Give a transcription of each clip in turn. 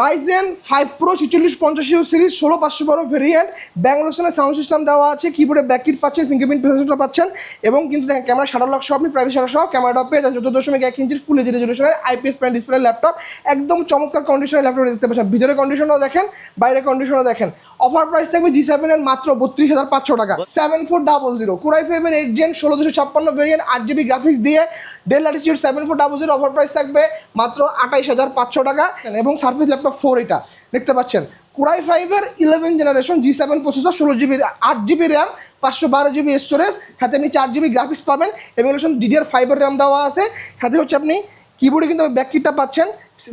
Ryzen five pro ছিচল্লিশ পঞ্চাশ series, ষোলো পাঁচশো বারো ভেরিয়েন্ট ব্যাঙ্গলোসনে সাউন্ড সিস্টেম দেওয়া আছে কিবোর্ডে ব্যাককিট পাচ্ছেন ফিঙ্গারপ্রিন্ট প্রেসেন্টটা পাচ্ছেন, এবং কিন্তু দেখেন ক্যামেরা শাটার লক সব আপনি প্রাইভেট সব সহ ক্যামেরাটা পেয়ে যান চোদ্দ দশমিক এক ইঞ্চির ফুল এইচ রেজলিউশনের আইপিএস প্যান ডিসপ্লে ল্যাপটপ একদম চমৎকার কন্ডিশনের ল্যাপটপ দেখতে পাচ্ছেন। ভিতরে কন্ডিশনও দেখেন, বাইরে কন্ডিশনও দেখেন। অফার প্রাইস থাকবে জি সেভেনের মাত্র বত্রিশ হাজার পাঁচশো টাকা। Seven four double zero core i ফাইভের এইট জেন ষোলো দুশো ছাপ্পান্ন ভেরিয়েন্ট আট জিবি গ্রাফিক্স দিয়ে Dell Latitude seven four double zero offer price থাকবে মাত্র আঠাইশ হাজার পাঁচশো টাকা। এবং সার্ভিস ল্যাপটপ ফোর এটা। দেখতে পাচ্ছেন? কুরাই ফাইভের eleven generation G seven processor ষোলো জিবি আট জিবি র্যাম পাঁচশো বারো জিবি স্টোরেজ সাথে আপনি চার জিবি গ্রাফিক্স পাবেন। এবং ডিডিআর ফাইভের র্যাম দেওয়া আছে। সাথে হচ্ছে আপনি কিবোর্ডে কিন্তু ব্যাক কিটটা পাচ্ছেন।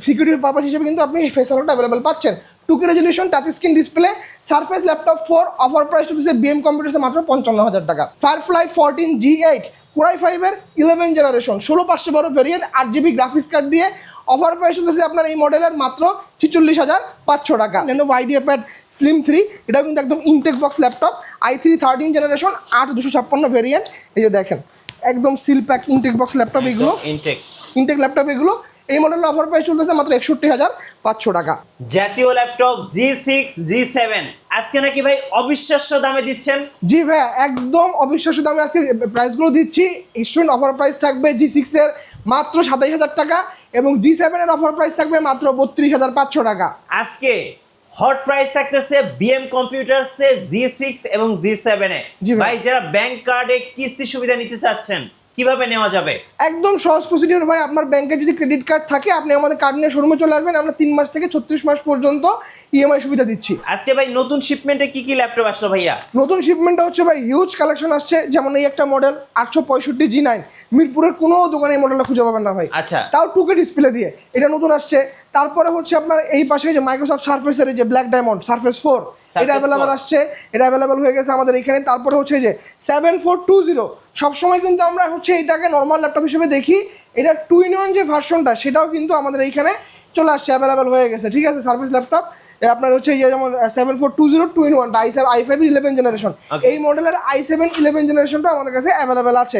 সিকিউরিটির পারপাস হিসেবে কিন্তু আপনি ফেস আলোটা অ্যাভেলেবেল পাচ্ছেন। Two K resolution touch screen display Surface Laptop four offer price টুপিসে BM কম্পিউটার্সে মাত্র পঞ্চান্ন হাজার টাকা। Firefly fourteen G eight core i ফাইভের ইলেভেন জেনারেশন ষোলো পাঁচশো বারো ভেরিয়েন্ট আট জিবি গ্রাফিক্স কার্ড দিয়ে অফার প্রাইস হচ্ছে আপনার এই মডেলের মাত্র ছিচল্লিশ হাজার পাঁচশো টাকা। নেনো আইডিয়া প্যাড স্লিম থ্রি এটা কিন্তু একদম intact box laptop i three thirteen generation আট দুশো ছাপ্পান্ন ভেরিয়েন্ট এই যে দেখেন একদম seal pack intact box laptop এগুলো। ইনটেক ইনটেক ল্যাপটপ এগুলো। এই মডেলের অফার প্রাইস চলতেছে মাত্র একষট্টি হাজার পাঁচশো টাকা। জাতীয় laptop G six G seven আজকে নাকি ভাই অবিশ্বাস্য দামে দিচ্ছেন? জি ভাই একদম অবিশ্বাস্য দামে আজকে প্রাইসগুলো দিচ্ছি। স্টুডেন্ট অফার প্রাইস থাকবে জি সিক্সের মাত্র সাতাইশ হাজার টাকা এবং জি সেভেনের অফার প্রাইস থাকবে মাত্র বত্রিশ হাজার পাঁচশো টাকা। আজকে হট প্রাইস থাকতেছে বিএম কম্পিউটারসে জি সিক্স এবং জি সেভেনে। ভাই যারা ব্যাংক কার্ডে কিস্তি সুবিধা নিতে চাচ্ছেন কীভাবে নেওয়া যাবে? একদম সহজ প্রসিডিওর ভাই। আপনার ব্যাংকে যদি ক্রেডিট কার্ড থাকে আপনি আমাদের কার্ড নিয়ে শোরুমে চলে আসবেন। আমরা তিন মাস থেকে ছত্রিশ মাস পর্যন্ত ইএমআই সুবিধা দিচ্ছি। আজকে ভাই নতুন শিপমেন্টে কি কি ল্যাপটপ আসলো ভাইয়া? নতুন শিপমেন্টটা হচ্ছে ভাই হিউজ কালেকশন আসছে। যেমন এই একটা মডেল আটশো পঁয়ষট্টি জি নাইন মিরপুরের কোনো দোকানে এই মডেলটা খুঁজে পাবেন না ভাই। আচ্ছা। তাও টুকে ডিসপ্লে দিয়ে। এটা নতুন আসছে। তারপরে হচ্ছে আপনার এই পাশে যে মাইক্রোসফট সার্ফেসের যে ব্ল্যাক ডায়মন্ড সার্ফেস ফোর এটা অ্যাভেলেবেল আসছে এটা অ্যাভেলেবেল হয়ে গেছে আমাদের এখানে। তারপরে হচ্ছে যে সেভেন ফোর টু জিরো সবসময় কিন্তু আমরা হচ্ছে এটাকে নর্মাল ল্যাপটপ হিসেবে দেখি। এটা টু ইন ওয়ান যে ভার্সনটা সেটাও কিন্তু আমাদের এইখানে চলে আসছে অ্যাভেলেবেল হয়ে গেছে। ঠিক আছে সার্ভিস ল্যাপটপ আপনার হচ্ছে এই যে যেমন seven four two zero two in one i seven i five eleven generation এই মডেলের আই সেভেন ইলেভেন জেনারেশনটা আমাদের কাছে অ্যাভেলেবেল আছে।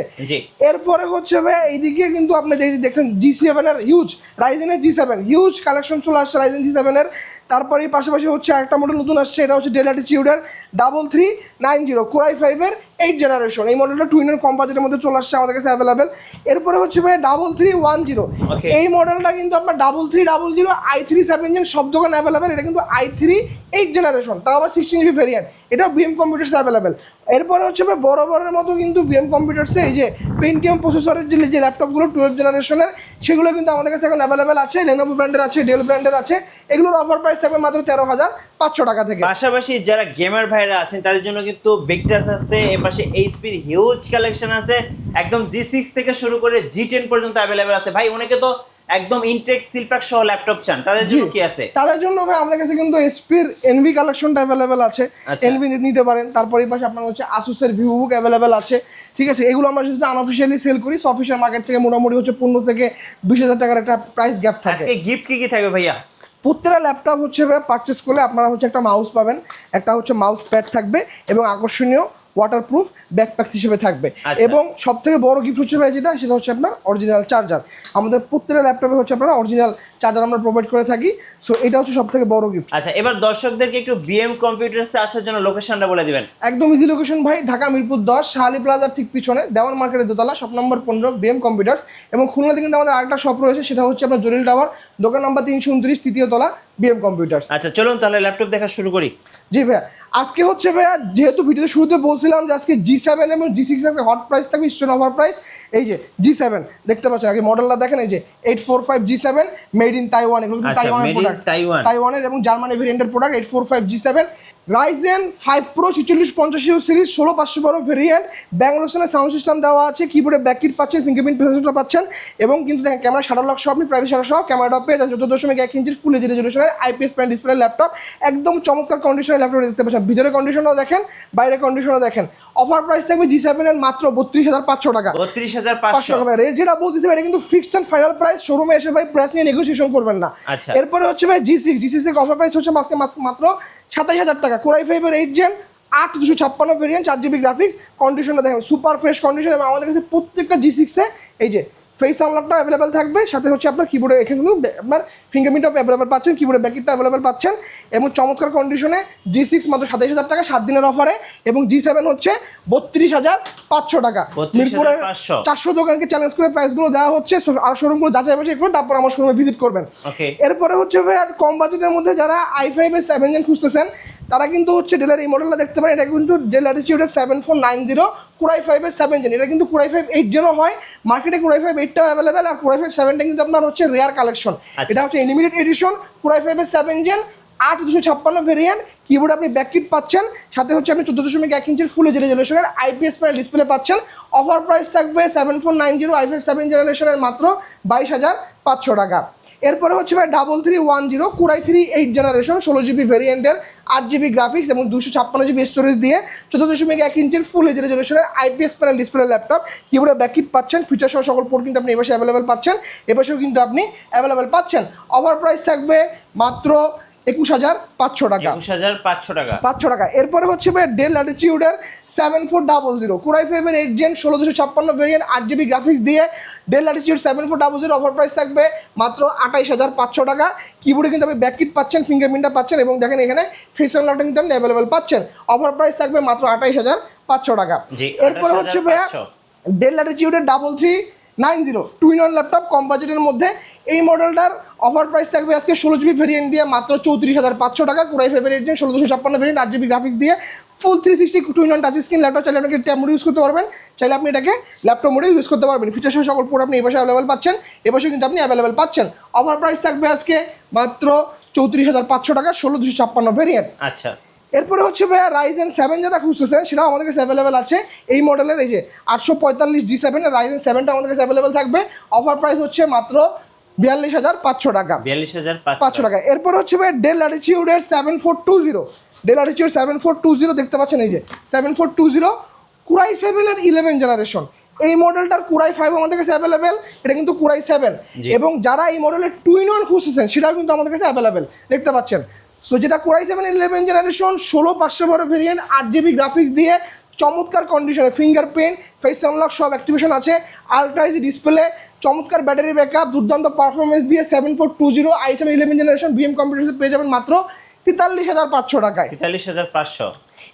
এরপরে হচ্ছে ভাই এইদিকে কিন্তু আপনি দেখছেন জি সেভেনের হিউজ রাইজেনের জি সেভেন হিউজ কালেকশন চলে আসছে রাইজেন জি সেভেনের তারপরে এই পাশাপাশি হচ্ছে একটা মডেল নতুন আসছে এটা হচ্ছে ডেলাটি অ্যাটিচিউডের double three nine zero core i ফাইভের এইট জেনারেশন এই মডেলটা টুইনের বাজেটের মধ্যে চলে আসছে আমাদের কাছে অ্যাভেলেবেল এরপরে হচ্ছে ভাই ডাবল থ্রি ওয়ান জিরো এই মডেলটা কিন্তু আপনার double three double zero i three seven gen সব দোকান অ্যাভেলেবেল এটা কিন্তু আই থ্রি এইট জেনারেশন তাও আবার সিক্সটিন জিবি ভেরিয়েন্ট এটাও বিএম কম্পিউটার্স অ্যাভেলেবেল এরপরে হচ্ছে বড় বড়ের মতো কিন্তু বিএম কম্পিউটার্সে এই যে পেন্টিয়াম প্রসেসরের যে যে ল্যাপটপগুলো টুয়েলভ জেনারেশনের সেগুলো কিন্তু আমাদের কাছে এখন অ্যাভেলেবেল আছে লেনোভো ব্র্যান্ডের আছে ডেল ব্র্যান্ডের আছে, এগুলোর অফার প্রাইস থাকবে মাত্র তেরো হাজার পাঁচশো টাকা থেকে। পাশাপাশি যারা গেমার ভাইরা আছেন, তাদের জন্য কিন্তু বিগটাস আছে এপাশে এইচপির হিউজ কালেকশন আছে, একদম জি সিক্স থেকে শুরু করে জি টেন পর্যন্ত অ্যাভেলেবেল আছে। ভাই, অনেকে তো একদম ইনটেক সিলপ্যাক সহ ল্যাপটপ চান। তাদের জন্য কি আছে? তাদের জন্য ভাই আমাদের কাছে কিন্তু এসপির এনভি কালেকশনটা অ্যাভেলেবেল আছে। আচ্ছা। এনভি নিতে পারেন। তারপর এই পাশে আপনার হচ্ছে আসুসের ভিউ বুক অ্যাভেলেবেল আছে। ঠিক আছে? এগুলো আমরা যদি আনঅফিসিয়ালি সেল করি। অফিসিয়াল মার্কেট থেকে মোটামুটি হচ্ছে পনেরো থেকে বিশ হাজার টাকার একটা প্রাইস গ্যাপ থাকে। আজকে গিফট কি কি থাকবে ভাইয়া? প্রত্যেকটা ল্যাপটপ হচ্ছে ভাই পারচেস করলে আপনারা হচ্ছে একটা মাউস পাবেন। একটা হচ্ছে মাউস প্যাড থাকবে এবং আকর্ষণীয় ওয়াটারপ্রুফ ব্যাকপ্যাক হিসেবে থাকবে। আচ্ছা। এবং সব থেকে বড় গিফট হচ্ছে ভাই যেটা সেটা হচ্ছে আপনার অরিজিনাল চার্জার আমাদের প্রত্যেকটা ল্যাপটপে হচ্ছে আপনার অরিজিনাল চার্জার আমরা প্রোভাইড করে থাকি। সো এটা হচ্ছে সব থেকে বড় গিফট আচ্ছা এবার দর্শকদেরকে একটু বিএম কম্পিউটার্সে আসার জন্য লোকেশনটা বলে দিবেন। একদম ইজি লোকেশন ভাই ঢাকা মিরপুর দশ শাহালি প্লাজার ঠিক পিছনে দেওয়ান মার্কেটের দোতলা শপ নম্বর পনেরো বিএম কম্পিউটার্স এবং খুলনাতে কিন্তু আমাদের আরেকটা শপ রয়েছে সেটা হচ্ছে আপনার জলিল টাওয়ার দোকান নম্বর তিনশো উনত্রিশ তৃতীয় তলা। বিএম কম্পিউটার আচ্ছা চলুন তাহলে ল্যাপটপ দেখা শুরু করি। জি ভাইয়া আজকে হচ্ছে ভাইয়া যেহেতু ভিডিওতে শুরুতে বলছিলাম যে আজকে জি সেভেন এবং জি সিক্স আছে হট প্রাইস থাকবে স্টোন অফার প্রাইস এই যে জি সেভেন দেখতে পাচ্ছেন আগে মডেলটা দেখেন এই যে eight four five G seven made in Taiwan এগুলো কিন্তু তাইওয়ানের প্রোডাক্ট। তাইওয়ানের এবং জার্মানি ভেরিয়েন্টের product eight four five G seven Ryzen five pro ছিচল্লিশ পঞ্চাশ ইউ সিরিজ ষোলো পাঁচশো বারো ভেরিয়েন্ট ব্যাঙ্গলোসনের সাউন্ড সিস্টেম দেওয়া আছে কিবোর্ডে ব্যাককিট পাচ্ছেন ফিঙ্গারপ্রিন্ট প্রেসেন্টটা পাচ্ছেন। এবং কিন্তু দেখেন ক্যামেরা শাটার লক সহ আপনি প্রাইভেট শাটার সহ ক্যামেরাটা পেয়ে যান চোদ্দ দশমিক এক ইঞ্চির ফুল এইচ রেজলিউশনের আইপিএস প্যান ডিসপ্লে ল্যাপটপ একদম চমৎকার কন্ডিশনের ল্যাপটপ দেখতে পাচ্ছেন। ভিতরে কন্ডিশনও দেখেন বাইরে কন্ডিশনও দেখেন। অফার প্রাইস থাকবে জি সেভেন এর মাত্র বত্রিশ হাজার পাঁচশো টাকা। বত্রিশ হাজার পাঁচশো। টাকা। রেট যেটা বলতেছি এটা কিন্তু ফিক্সড অ্যান্ড ফাইনাল প্রাইস শোরুমে এসে ভাই প্রাইস নিয়ে নেগোসিয়েশন করবেন না। আচ্ছা। এরপরে হচ্ছে ভাই G six G six offer price হচ্ছে মাসকে মাস মাত্র সাতাশ হাজার টাকা। কোরাই ফাইভের এইট জেন আট দুশো ছাপ্পান্ন ভেরিয়েন্ট চার জিবি গ্রাফিক্স কন্ডিশনটা দেখেন সুপার ফ্রেশ কন্ডিশন এবং আমাদের কাছে প্রত্যেকটা জি সিক্সে এই যে ফেস আনলকটা অ্যাভেলেবেল থাকবে। সাথে হচ্ছে আপনার কিবোর্ডে এখানে কিন্তু আপনার ফিঙ্গারপ্রিন্টও অ্যাভেলেবেল পাচ্ছেন কিবোর্ডের ব্যাকেটটা অ্যাভেলেবেল পাচ্ছেন এবং চমৎকার কন্ডিশনে জি সিক্স মাত্র সাতাইশ হাজার টাকা সাত দিনের অফারে এবং জি সেভেন হচ্ছে বত্রিশ হাজার পাঁচশো টাকা। 32,500 মিরপুরের চারশো দোকানকে চ্যালেঞ্জ করে প্রাইসগুলো দেওয়া হচ্ছে আর শোরুমগুলো যাচাই বাছাই করে তারপর আমার শোরুমে ভিজিট করবেন। এরপরে হচ্ছে ভাই আর কম বাজেটের মধ্যে যারা আই ফাইভ এর সেভেন জেন খুঁজতেছেন তারা কিন্তু হচ্ছে ডেলার এই মডেলটা দেখতে পারেন। এটা কিন্তু Dell অ্যাটিচিউডের seven four nine zero core i ফাইভের সেভেন জেন এটা কিন্তু কুরাই ফাইভ এইট জেনও হয়। মার্কেটে কুরাই ফাইভ এইটটাও অ্যাভেলেবেল আর কুরাই ফাইভ সেভেনটা কিন্তু আপনার হচ্ছে রেয়ার কালেকশন আচ্ছা। এটা হচ্ছে লিমিটেড এডিশন কুরাই ফাইভের সেভেন জেন আট দুশো ছাপ্পান্ন ভেরিয়েন্ট কিবোর্ড আপনি ব্যাককিট পাচ্ছেন। সাথে হচ্ছে আপনি চোদ্দ দশমিক এক ইঞ্চির ফুল রেজলিউশনের আইপিএস প্যানেল ডিসপ্লে পাচ্ছেন। অফার প্রাইস থাকবে seven four nine zero i five seven জেনারেশনের মাত্র বাইশ হাজার পাঁচশো টাকা। এরপরে হচ্ছে ভাই double three one zero core i three eight generation ষোলো জিবি ভেরিয়েন্টের আট জিবি গ্রাফিক্স এবং দুশো ছাপ্পান্ন জিবি স্টোরেজ দিয়ে চোদ্দ দশমিক এক ইঞ্চির ফুল এইচ রেজলেশনের আইপিএস প্যানেল ডিসপ্লে ল্যাপটপ কিবোর্ডে ব্যাকিট পাচ্ছেন ফিচার সহ সকল পোর্ট কিন্তু আপনি এবারে অ্যাভেলেবেল পাচ্ছেন এবারেও কিন্তু আপনি অ্যাভেলেবেল পাচ্ছেন। অফার প্রাইস থাকবে মাত্র একুশ হাজার পাঁচশো টাকা। একুশ হাজার পাঁচশো টাকা। পাঁচশো টাকা। এরপরে হচ্ছে ভাই Dell ল্যাটিচিউডের seven four double zero core i ফাইভের এইট জেন ষোলো দুশো ছাপ্পান্ন ভেরিয়েন্ট আট জিবি গ্রাফিক্স দিয়ে Dell Latitude seven four double zero offer price থাকবে মাত্র আঠাইশ হাজার পাঁচশো টাকা। কিবোর্ডে কিন্তু আপনি ব্যাককিট পাচ্ছেন ফিঙ্গারপ্রিন্টটা পাচ্ছেন এবং দেখেন এখানে ফেস আনলকটা কিন্তু আপনি অ্যাভেলেবেল পাচ্ছেন। অফার প্রাইস থাকবে মাত্র আঠাইশ হাজার পাঁচশো টাকা। এরপরে হচ্ছে 28,500 ভাইয়া Dell ল্যাটিচিউডের double three nine zero two in one laptop কম বাজেটের মধ্যে এই মডেলটার অফার প্রাইস থাকবে আজকে ষোলো জিবি ভেরিয়েন্ট দিয়ে মাত্র চৌত্রিশ হাজার পাঁচশো টাকা। কুড়াই ফেভারিয়েন্ট ষোলো দুশো ছাপ্পান্ন ভেরিয়েন্ট আট জিবি গ্রাফিক্স দিয়ে full three sixty two in one touch screen laptop চাইলে আপনাকে ট্যাব মোডে ইউজ করতে পারবেন চাইলে আপনি এটাকে ল্যাপটপ মোডে ইউজ করতে পারবেন। ফিচার সহ সকল পোর্ট আপনি এই পাশে অ্যাভেলেবেল পাচ্ছেন এ পাশে কিন্তু আপনি অ্যাভেলেবেল পাচ্ছেন। অফার প্রাইস থাকবে আজকে মাত্র চৌত্রিশ হাজার পাঁচশো টাকা ষোলো দুশো ছাপ্পান্ন ভেরিয়েন্ট আচ্ছা। এরপরে হচ্ছে ভাইয়া রাইজেন সেভেন যেটা খুঁজতেছেন সেটাও আমাদের কাছে অ্যাভেলেবেল আছে। এই মডেলের এই যে আটশো পঁয়তাল্লিশ জি সেভেন রাইজেন সেভেনটা আমাদের কাছে অ্যাভেলেবেল থাকবে। অফার প্রাইস হচ্ছে মাত্র বিয়াল্লিশ হাজার পাঁচশো টাকা। বিয়াল্লিশ হাজার পাঁচশো। টাকা। এরপর হচ্ছে ভাই Dell অ্যাটিচিউডের seven four two zero Dell অ্যাটিচিউড seven four two zero দেখতে পাচ্ছেন এই যে seven four two zero core i সেভেনের ইলেভেন জেনারেশন এই মডেলটার কুরাই ফাইভ আমাদের কাছে অ্যাভেলেবেল এটা কিন্তু কুরাই সেভেন এবং যারা এই মডেলের টুইন ওয়ান খুঁজতেছেন সেটাও কিন্তু আমাদের কাছে অ্যাভেলেবেল দেখতে পাচ্ছেন? সো যেটা কোরাই সেভেন ইলেভেন জেনারেশন ষোলো পাঁচশো বারো ভেরিয়েন্ট আট জিবি গ্রাফিক্স দিয়ে চমৎকার কন্ডিশনে ফিঙ্গারপ্রিন্ট ফেস আনলক সব অ্যাক্টিভেশন আছে আলট্রাইজ ডিসপ্লে চমৎকার ব্যাটারি ব্যাকআপ দুর্দান্ত পারফরমেন্স দিয়ে seven four two zero i seven eleven generation BM কম্পিউটার্সে পেয়ে যাবেন মাত্র তেতাল্লিশ হাজার পাঁচশো টাকায়। তেতাল্লিশ হাজার পাঁচশো।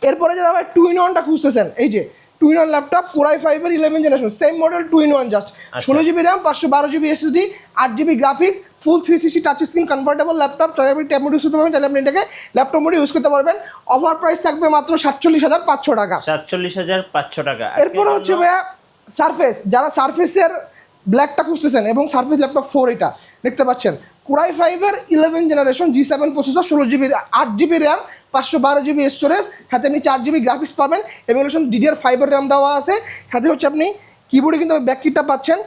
এরপরে যারা ভাই টু ইন ওয়ানটা খুঁজতেছেন এই যে two in one laptop core i ফাইভের eleven generation same model two in one just ষোলো জিবি র্যাম পাঁচশো বারো জিবি এসএসডি আট GB graphics full three sixty touch screen convertible laptop তাহলে আপনি ট্যাব মোড ইউজ করতে পারবেন তাহলে আপনি এটাকে ল্যাপটপ মোডে ইউজ করতে পারবেন। অফার প্রাইস থাকবে মাত্র সাতচল্লিশ হাজার পাঁচশো টাকা। সাতচল্লিশ হাজার পাঁচশো টাকা। এরপরে হচ্ছে ভাইয়া সারফেস যারা সারফেসের ব্ল্যাকটা খুঁজতেছেন এবং সারফেস ল্যাপটপ ফোর এটা। দেখতে পাচ্ছেন কুরাই ফাইভের eleven generation G seven processor ষোলো জিবি আট জিবি র্যাম পাঁচশো বারো জিবি স্টোরেজ সাথে আপনি চার জিবি গ্রাফিক্স পাবেন। এবং ডিডিআর ফাইভের র্যাম দেওয়া আছে। সাথে হচ্ছে আপনি কিবোর্ডে কিন্তু ব্যাক কিটটা পাচ্ছেন।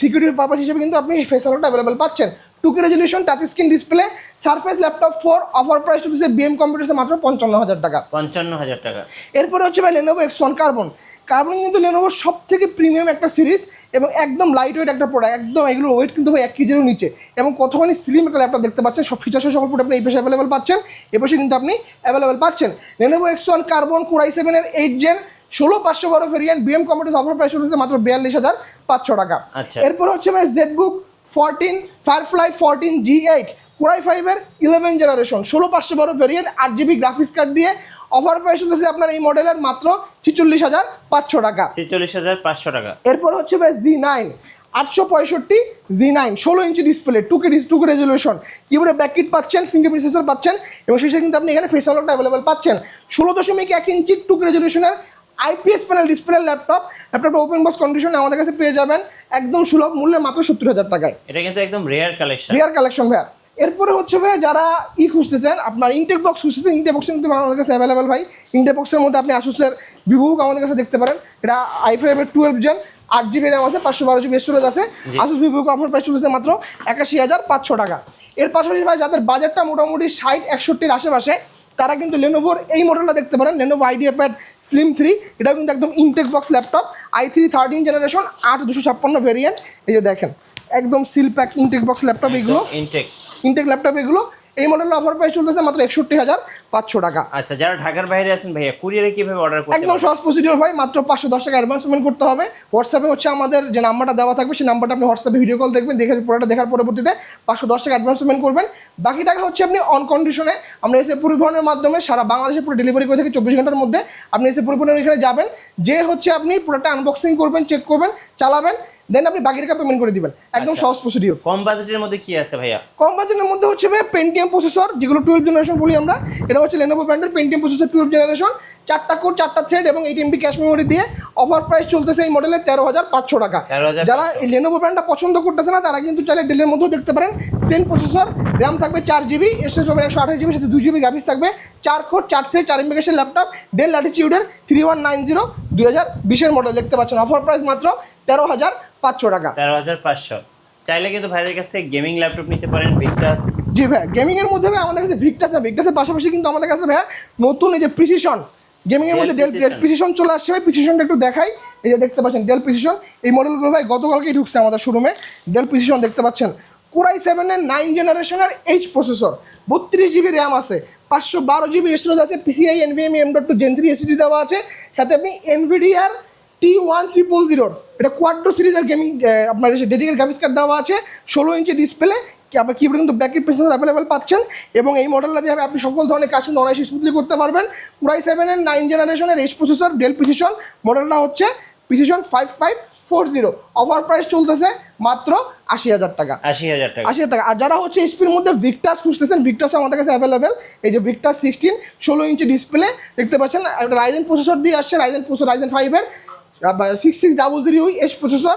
সিকিউরিটির পারপাস হিসেবে কিন্তু আপনি ফেস আলোটা অ্যাভেলেবেল পাচ্ছেন। Two K resolution touch screen display surface laptop four offer price হচ্ছে বিএম কম্পিউটার্সে মাত্র পঞ্চান্ন হাজার টাকা। পঞ্চান্ন হাজার টাকা। এরপরে হচ্ছে ভাই Lenovo X one carbon carbon কিন্তু লেনোভোর সব থেকে প্রিমিয়াম একটা সিরিজ এবং একদম লাইট ওয়েট একটা প্রোডাক্ট একদম এগুলো ওয়েট কিন্তু ভাই এক কেজিরও নিচে। এবং কতখানি স্লিম একটা ল্যাপটপ দেখতে পাচ্ছেন সব ফিচার্স সকল প্রোডাক্ট আপনি এই পাশে অ্যাভেলেবেল পাচ্ছেন এ পাশে কিন্তু আপনি অ্যাভেলেবেল পাচ্ছেন। Lenovo X one Carbon core i সেভেনের এইট জেন ষোলো পাঁচশো বারো variant BM computer offer price হচ্ছে মাত্র বিয়াল্লিশ হাজার পাঁচশো টাকা। আচ্ছা। এরপর হচ্ছে ভাই Z book fourteen Firefly fourteen G eight core i ফাইভের ইলেভেন জেনারেশন ষোলো পাঁচশো বারো ভেরিয়েন্ট আট জিবি গ্রাফিক্স কার্ড দিয়ে অফার প্রাইস হচ্ছে আপনার এই মডেলের মাত্র ছিচল্লিশ হাজার পাঁচশো টাকা। ছেচল্লিশ হাজার পাঁচশো টাকা। এরপর হচ্ছে ভাই জি নাইন আটশো পঁয়ষট্টি জি নাইন ষোলো ইঞ্চি ডিসপ্লে টুকে টুকে রেজলিউশন কিবোর্ডে ব্যাককিট পাচ্ছেন ফিঙ্গারপ্রিন্ট সেন্সর পাচ্ছেন এবং সেই সাথে কিন্তু আপনি এখানে ফেস আনলকটা অ্যাভেলেবেল পাচ্ছেন। ষোলো দশমিক এক ইঞ্চি টুকে রেজলিউশনের আইপিএস প্যানেল ডিসপ্লে ল্যাপটপ ল্যাপটপটা ওপেন বক্স কন্ডিশনে আমাদের কাছে পেয়ে যাবেন একদম সুলভ মূল্যে মাত্র সত্তর হাজার টাকায়। এটা কিন্তু একদম রেয়ার কালেকশন রিয়ার কালেকশন ভাইয়া। এরপরে হচ্ছে ভাই যারা ই খুঁজতেছেন আপনার ইনটেক বক্স খুঁজতেছেন ইনটেক বক্স কিন্তু আমাদের কাছে অ্যাভেলেবেল ভাই। ইনটেক বক্সের মধ্যে আপনি আসুসের ভিভোক আমাদের কাছে দেখতে পারেন। এটা আই ফাইভের টুয়েলভ জেন আট জিবি র্যাম আছে পাঁচশো বারো জিবি স্টোরেজ আছে। আসুস ভিভোক অফার প্রাইস চলেছে মাত্র একাশি হাজার পাঁচশো টাকা। এর পাশাপাশি ভাই যাদের বাজেটটা মোটামুটি ষাট একষট্টির আশেপাশে তারা কিন্তু লেনোভোর এই মডেলটা দেখতে পারেন Lenovo idea pad slim three এটাও কিন্তু একদম intact box laptop i three thirteen generation আট দুশো ছাপ্পান্ন ভেরিয়েন্ট এই যে দেখেন একদম seal pack intact box laptop এগুলো। ইনটেক ইনটেক ল্যাপটপ এগুলো এই মডেলের অফার প্রাইস চলতেছে মাত্র একষট্টি হাজার পাঁচশো টাকা। আচ্ছা যারা ঢাকার বাইরে আছেন ভাইয়া কুরিয়ারে কীভাবে অর্ডার করতে একদম সহজ প্রসিডিওর ভাই মাত্র পাঁচশো দশ টাকা অ্যাডভান্স পেমেন্ট করতে হবে। হোয়াটসঅ্যাপে হচ্ছে আমাদের যে নাম্বারটা দেওয়া থাকবে সেই নাম্বারটা আপনি হোয়াটসঅ্যাপে ভিডিও কল দেখবেন দেখে পুরোটা দেখার পরবর্তীতে পাঁচশো দশ টাকা অ্যাডভান্স পেমেন্ট করবেন। বাকি টাকা হচ্ছে আপনি অন কন্ডিশনে আমরা এসে পরিবহনের মাধ্যমে সারা বাংলাদেশে পুরো ডেলিভারি করে থাকি চব্বিশ ঘণ্টার মধ্যে। আপনি এসে পরিবহনের এখানে যাবেন যে হচ্ছে আপনি পুরোটা আনবক্সিং করবেন চেক করবেন চালাবেন। দেন আপনি বাকি টাকা পেমেন্ট করে দিবেন? একদম আচ্ছা। সহজ প্রসিডিওর কম বাজেটের মধ্যে কি আছে ভাইয়া? কম বাজেটের মধ্যে হচ্ছে ভাই পেন্টিএম প্রসেসর যেগুলো টুয়েলভ জেনারেশন বলি আমরা এটা হচ্ছে লেনোভো ব্র্যান্ডের পেন্টিএম প্রসেসর টুয়েলভ জেনারেশন চারটা কোড চারটা থ্রেড এবং এইট এমবি ক্যাশ মেমোরি দিয়ে অফার প্রাইস চলতেছে এই মডেলের তেরো হাজার পাঁচশো টাকা। যারা এই লেনোভো ব্র্যান্ডটা পছন্দ করতেছে না তারা কিন্তু চাইলে ডেলের মধ্যেও দেখতে পারেন। সেম প্রসেসর র্যাম থাকবে চার জিবি এসএস পাবে একশো আঠাশ জিবি সাথে দুই জিবি গ্রাফিক্স থাকবে। চার কোড চার থ্রেড চার এমবি ক্যাশের ল্যাপটপ ডেল ল্যাটিচিউডের থ্রি ওয়ান নাইন জিরো দুই হাজার বিশের মডেল দেখতে পাচ্ছেন। অফার প্রাইস মাত্র তেরো হাজার পাঁচশো টাকা। তেরো হাজার পাঁচশো। চাইলে কিন্তু ভাইদের কাছ থেকে গেমিং ল্যাপটপ নিতে পারেন ভিক্টাস জি ভাই গেমিং এর মধ্যে ভাই আমাদের কাছে ভিক্টাস না ভিক্টাসের পাশাপাশি কিন্তু আমাদের কাছে ভাই নতুন এই যে প্রিসিশন গেমিং এর মধ্যে ডেল। প্রিসিশন চলে আসছে ভাই প্রিসিশনটা একটু দেখাই। এই যে দেখতে পাচ্ছেন ডেল প্রিসিশন এই মডেলগুলো ভাই গতকালকেই ঢুকছে আমাদের শোরুমে ডেল প্রিসিশন দেখতে পাচ্ছেন। কোরাই সেভেনের নাইন জেনারেশনের এইচ প্রসেসর বত্রিশ জিবি র্যাম আছে পাঁচশো বারো জিবি স্টোরেজ আছে PCIe NVMe M dot two Gen three SSD দেওয়া আছে। সাথে আপনি এনভিডিআর টি ওয়ান ট্রিপল জিরোর এটা কোয়াড্রো সিরিজের গেমিং আপনার ডেডিকেট গ্রাফিক্স কার্ড দেওয়া আছে ষোলো ইঞ্চি ডিসপ্লে কি আপনার কিবোর্ড কিন্তু ব্যাকেট প্রেসেন্স অ্যাভেলেবেল পাচ্ছেন এবং এই মডেলটা দিয়ে আপনি সকল ধরনের কাজ কিন্তু অনায়াসে স্মুথলি করতে পারবেন। পুরাই সেভেনের নাইন জেনারেশনের এইচ প্রসেসর ডেল প্রিসিশন মডেলটা হচ্ছে Precision five five four zero offer price চলতেছে মাত্র আশি হাজার টাকা। আশি হাজার টাকা। আশি হাজার টাকা। আর যারা হচ্ছে এইচপির মধ্যে ভিক্টাস খুঁজতেছেন ভিক্টাস আমাদের কাছে অ্যাভেলেবেল এই যে ভিক্টাস সিক্সটিন ষোলো ইঞ্চি ডিসপ্লে দেখতে পাচ্ছেন একটা রাইজেন প্রসেসর দিয়ে আসছে রাইজেন প্রসেসর রাইজেন ফাইভের সিক্স সিক্স ডাবল থ্রি ওই এইচ প্রসেসর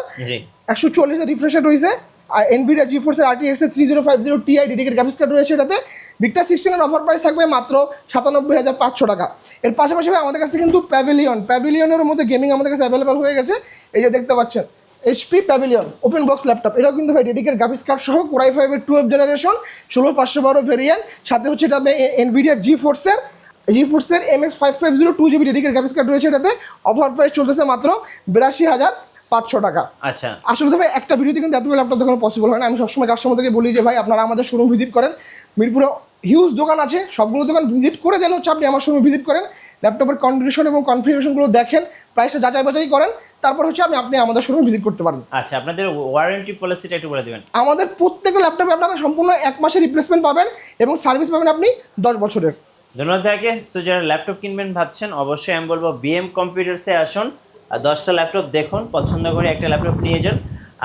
একশো চল্লিশে রিফ্রেশ রেট হয়েছে আর এনভিডিয়া জি ফোর্সের এক্সের three zero five zero Ti dedicate graphics card রয়েছে এটাতে। ভিক্টার সিক্সটিনের অফার প্রাইস থাকবে মাত্র সাতানব্বই হাজার পাঁচশো টাকা। এর পাশাপাশি আমাদের কাছে কিন্তু প্যাভিলিয়ন প্যাভিলিয়নের মধ্যে গেমিং আমাদের কাছে অ্যাভেলেবেল হয়ে গেছে। এই যে দেখতে পাচ্ছেন HP Pavilion open box laptop এটাও কিন্তু ভাই ডেডিকেট গ্রাফিক্স কার্ড সহ কোরাই ফাইভের টুয়েলভ জেনারেশন ষোলো পাঁচশো বারো ভেরিয়েন্ট সাথে হচ্ছে এটা এনভিডিয়া জি ফোর্সের জি ফোর্সের M X five five zero two GB dedicate graphics card রয়েছে এটাতে। অফার প্রাইস চলতেছে মাত্র বিরাশি হাজার পাঁচশো টাকা। আচ্ছা। আসলে ভাই একটা ভিডিওতে কিন্তু এতগুলো ল্যাপটপ দেখানো পসিবল হয় না। আমি সবসময় কাস্টমারদেরকে বলি যে ভাই আপনারা আমাদের শোরুম ভিজিট করেন। মিরপুরে হিউজ দোকান আছে। সবগুলো দোকান ভিজিট করে দেন হচ্ছে আপনি আমার শোরুম ভিজিট করেন। ল্যাপটপের কন্ডিশন এবং কনফিগারেশনগুলো দেখেন। প্রাইসটা যাচাই বাছাই করেন। তারপর হচ্ছে আপনি আপনি আমাদের শোরুম ভিজিট করতে পারেন। আচ্ছা আপনাদের ওয়ারেন্টি পলিসিটা একটু বলে দেবেন। আমাদের প্রত্যেকটা ল্যাপটপে আপনারা সম্পূর্ণ এক মাসের রিপ্লেসমেন্ট পাবেন এবং সার্ভিস পাবেন আপনি দশ বছরের। ধন্যবাদ ভাইকে সো যারা ল্যাপটপ কিনবেন ভাবছেন, অবশ্যই আমি বলব বিএম কম্পিউটার্সে আসুন আর দশটা ল্যাপটপ দেখুন, পছন্দ করে একটা ল্যাপটপ নিয়ে যান।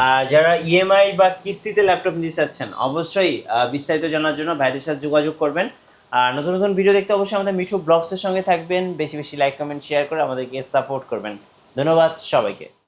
আর যারা ইএমআই বা কিস্তিতে ল্যাপটপ নিতে চাচ্ছেন, অবশ্যই বিস্তারিত জানার জন্য ভাইদের সাথে যোগাযোগ করবেন। আর নতুন নতুন ভিডিও দেখতে অবশ্যই আমাদের মিঠু ব্লগসের সঙ্গে থাকবেন। বেশি বেশি লাইক কমেন্ট শেয়ার করে আমাদেরকে সাপোর্ট করবেন। ধন্যবাদ সবাইকে।